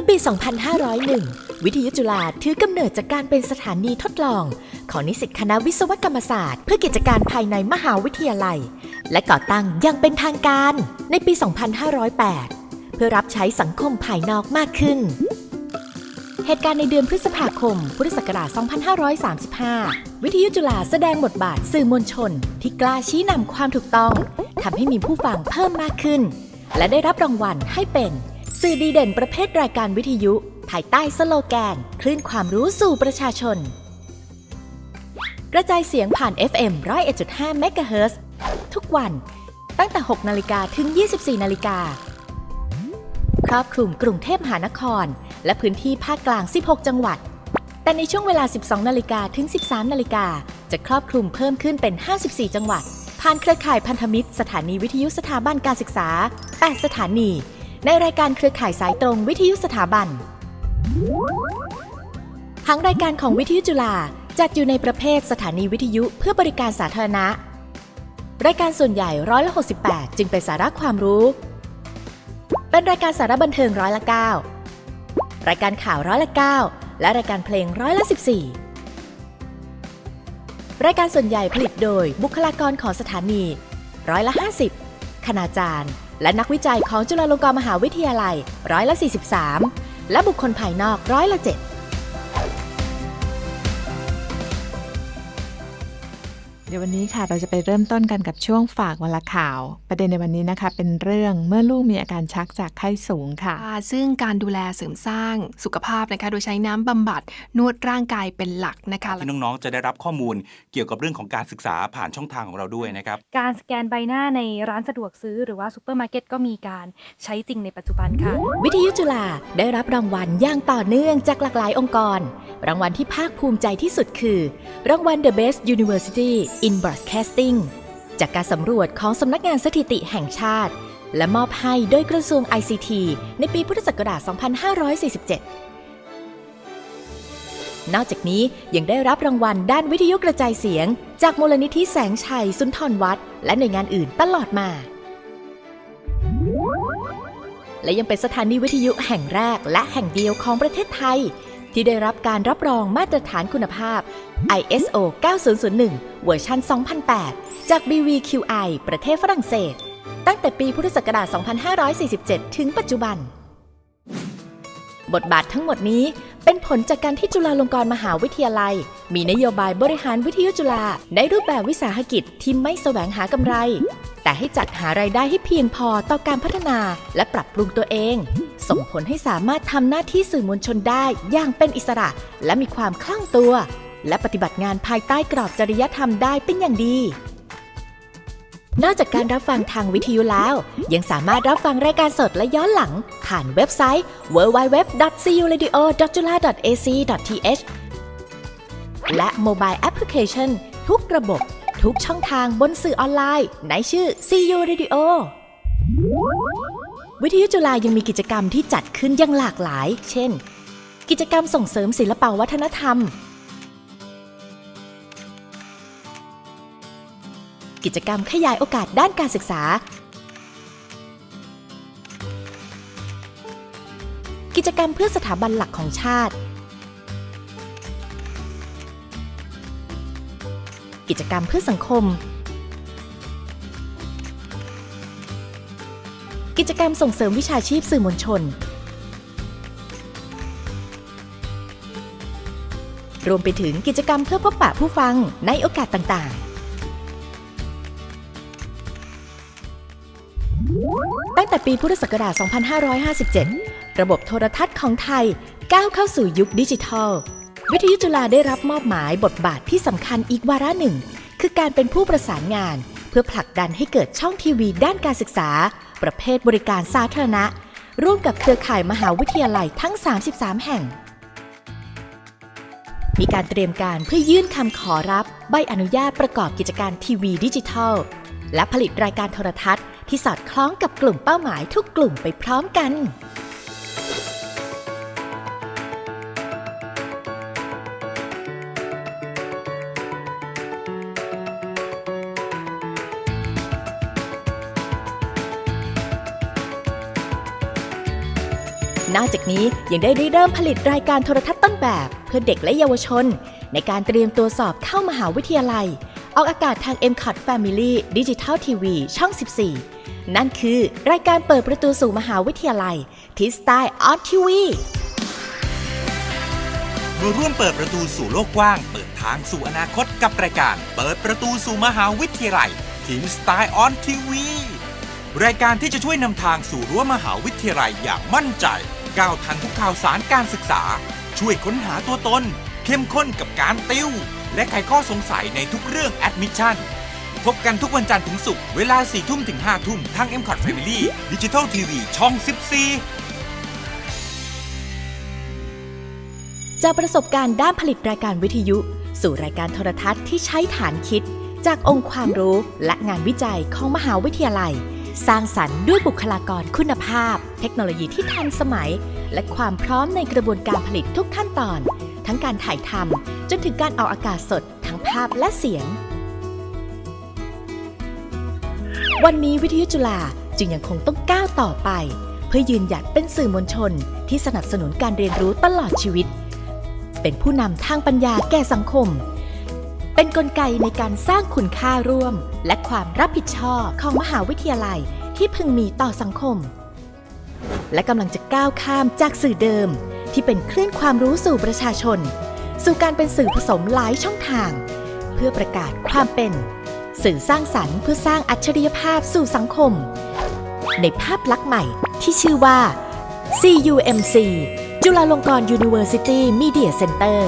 มื่อปี 2501 วิทยุจุฬาถือกำเนิดจากการเป็นสถานีทดลอง ของนิสิตคณะวิศวกรรมศาสตร์ เพื่อกิจการภายในมหาวิทยาลัย และก่อตั้งอยังเป็นทางการในปี 2508 เพื่อรับใช้สังคมภายนอกมากขึ้น เหตุการณ์ในเดือนพฤษภาคม พุทธศักราช 2535 วิทยุจุฬาแสดงบทบาทสื่อมวลชน ที่กล้าชี้นำความถูกต้องทำให้มีผู้ฟังเพิ่มมากขึ้น และได้รับรางวัลให้เป็น สื่อดีเด่นประเภทรายการวิทยุ ภายใต้สโลแกน คลื่นความรู้สู่ประชาชน กระจายเสียงผ่าน FM 101.5เมกะเฮิรตซ์ทุกวัน ตั้งแต่ 6 นาฬิกาถึง 24 นาฬิกา ครอบคลุมกรุงเทพมหานคร และพื้นที่ภาคกลาง 16 จังหวัด แต่ในช่วงเวลา 12 นาฬิกาถึง 13 นาฬิกา จะครอบคลุมเพิ่มขึ้นเป็น 54 จังหวัด ผ่านเครือข่ายพันธมิตร สถานีวิทยุสถาบันการศึกษา 8 สถานี ในรายการเครือข่ายสายตรงวิทยุสถาบันทั้งรายการของวิทยุจุฬาจัดอยู่ในประเภทสถานีวิทยุเพื่อบริการสาธารณะ รายการส่วนใหญ่ร้อยละ68 จึงเป็นสาระความรู้ เป็นรายการสาระบันเทิงร้อยละ9รายการข่าวร้อยละ9และรายการเพลงร้อยละ14 รายการส่วนใหญ่ผลิตโดยบุคลากรของสถานี ร้อยละ50คณาจารย์ และนักวิจัยของจุฬาลงกรณ์มหาวิทยาลัยร้อยละ43 และบุคคลภายนอกร้อยละ7 เดี๋ยววันนี้ค่ะเราจะไปเริ่มต้นกันกับช่วงฝากวันละข่าว ประเด็นในวันนี้นะคะ เป็นเรื่องเมื่อลูกมีอาการชักจากไข้สูงค่ะค่ะซึ่งการดูแลเสริมสร้างสุขภาพนะคะ โดยใช้น้ำบำบัดนวดร่างกายเป็นหลักนะคะที่น้องๆจะได้รับข้อมูลเกี่ยวกับเรื่องของการศึกษาผ่านช่องทางของเราด้วยนะครับ การสแกนใบหน้าในร้านสะดวกซื้อหรือว่าซูเปอร์มาร์เก็ตก็มีการใช้จริงในปัจจุบันค่ะ วิทยุจุฬาได้รับรางวัลอย่างต่อเนื่องจากหลากหลายองค์กร รางวัลที่ภาคภูมิใจที่สุดคือ รางวัล The Best University in Broadcasting จากการสำรวจของสำนักงานสถิติแห่งชาติ และมอบให้โดยกระทรวง ICT ในปีพุทธศักราช 2547 นอกจากนี้ยังได้รับรางวัลด้านวิทยุกระจายเสียง จากมูลนิธิแสงชัย สุนทรวัดและหน่วยงานอื่นตลอดมา และยังเป็นสถานีวิทยุแห่งแรกและแห่งเดียวของประเทศไทย ที่ได้รับการรับรองมาตรฐานคุณภาพ ISO 9001 เวอร์ชัน2008 จาก BVQI ประเทศฝรั่งเศส ตั้งแต่ปีพุทธศักราช 2547 ถึงปัจจุบัน บทบาททั้งหมดนี้เป็นผลจากการที่จุฬาลงกรณ์มหาวิทยาลัย มีนโยบายบริหารวิทยุจุฬาในรูปแบบวิสาหกิจที่ไม่แสวงหากำไร แต่ให้จัดหารายได้ให้เพียงพอต่อการพัฒนาและปรับปรุงตัวเอง ส่งผลให้สามารถทำหน้าที่สื่อมวลชนได้อย่างเป็นอิสระ และมีความคล่องตัว และปฏิบัติงานภายใต้กรอบจริยธรรมได้เป็นอย่างดี นอกจากการรับฟังทางวิทยุแล้ว ยังสามารถรับฟังรายการสดและย้อนหลัง ผ่านเว็บไซต์ www.curadio.ac.th และโมบายแอปพลิเคชันทุกระบบ ทุกช่องทางบนสื่อออนไลน์ ในชื่อ CU Radio วิทยุจุฬายังมีกิจกรรมที่จัดขึ้นอย่างหลากหลาย เช่น กิจกรรมส่งเสริมศิลปวัฒนธรรม กิจกรรมขยายโอกาสด้านการศึกษา กิจกรรมเพื่อสถาบันหลักของชาติ กิจกรรมเพื่อสังคม จกรรมส่งเสริมวิชาชีพสื่อมวลชน รวมไปถึงกิจกรรมเพื่อพบปะผู้ฟังในโอกาสต่างๆ ตั้งแต่ปีพุทธศักราช 2557 ระบบโทรทัศน์ของไทยก้าวเข้าสู่ยุคดิจิทัล วิทยุจุฬาได้รับมอบหมายบทบาทที่สำคัญอีกวาระหนึ่ง คือการเป็นผู้ประสานงาน เพื่อผลักดันให้เกิดช่องทีวีด้านการศึกษา ประเภทบริการสาธารณะ ร่วมกับเครือข่ายมหาวิทยาลัยทั้ง 33 แห่ง มีการเตรียมการเพื่อยื่นคำขอรับใบอนุญาตประกอบกิจการทีวีดิจิทัล และผลิตรายการโทรทัศน์ที่สอดคล้องกับกลุ่มเป้าหมายทุกกลุ่มไปพร้อมกัน นอกจากนี้ยังได้ริเริ่มผลิตรายการโทรทัศน์ต้นแบบ เพื่อเด็กและเยาวชน ในการเตรียมตัวสอบเข้ามหาวิทยาลัย ออกอากาศทาง m c o t Family Digital TV ช่อง 14 นั่นคือรายการเปิดประตูสู่มหาวิทยาลัยทีสไตล์ออทีวีมาร่วมเปิดประตูสู่โลกกว้าง เปิดทางสู่อนาคตกับรายการ เปิดประตูสู่มหาวิทยาลัยทีมสไตล์ออนทีวีรายการที่จะช่วยนำทางสู่รั้วมหาวิทยาลัยอย่างมั่นใจ ก้าวทันทุกข่าวสารการศึกษา ช่วยค้นหาตัวตน เข้มข้นกับการติว และไขข้อสงสัยในทุกเรื่องแอดมิชชั่นพบกันทุกวันจันทร์ถึงศุกร์เวลา 4 ทุ่มถึง 5 ทุ่มทาง m c o t Family Digital TV ช่อง 14 จากประสบการณ์ด้านผลิตรายการวิทยุ สู่รายการโทรทัศน์ที่ใช้ฐานคิด จากองค์ความรู้และงานวิจัยของมหาวิทยาลัย สร้างสรรค์ด้วยบุคลากรคุณภาพ เทคโนโลยีที่ทันสมัย และความพร้อมในกระบวนการผลิตทุกขั้นตอน ทั้งการถ่ายทำจนถึงการออกอากาศสด ทั้งภาพและเสียง วันนี้วิทยุจุฬาจึงยังคงต้องก้าวต่อไป เพื่อยืนหยัดเป็นสื่อมวลชน ที่สนับสนุนการเรียนรู้ตลอดชีวิต เป็นผู้นำทางปัญญาแก่สังคม เป็นนกลไกในการสร้างคุณค่าร่วม และความรับผิดชอบของมหาวิทยาลัยที่พึงมีต่อสังคม และกำลังจะก้าวข้ามจากสื่อเดิม ที่เป็นคลื่นความรู้สู่ประชาชน สู่การเป็นสื่อผสมหลายช่องทาง เพื่อประกาศความเป็น สื่อสร้างสรรค์เพื่อสร้างอัจฉริยภาพสู่สังคม ในภาพลักษณ์ใหม่ที่ชื่อว่า CUMC จุฬาลงกรณ์ University Media Center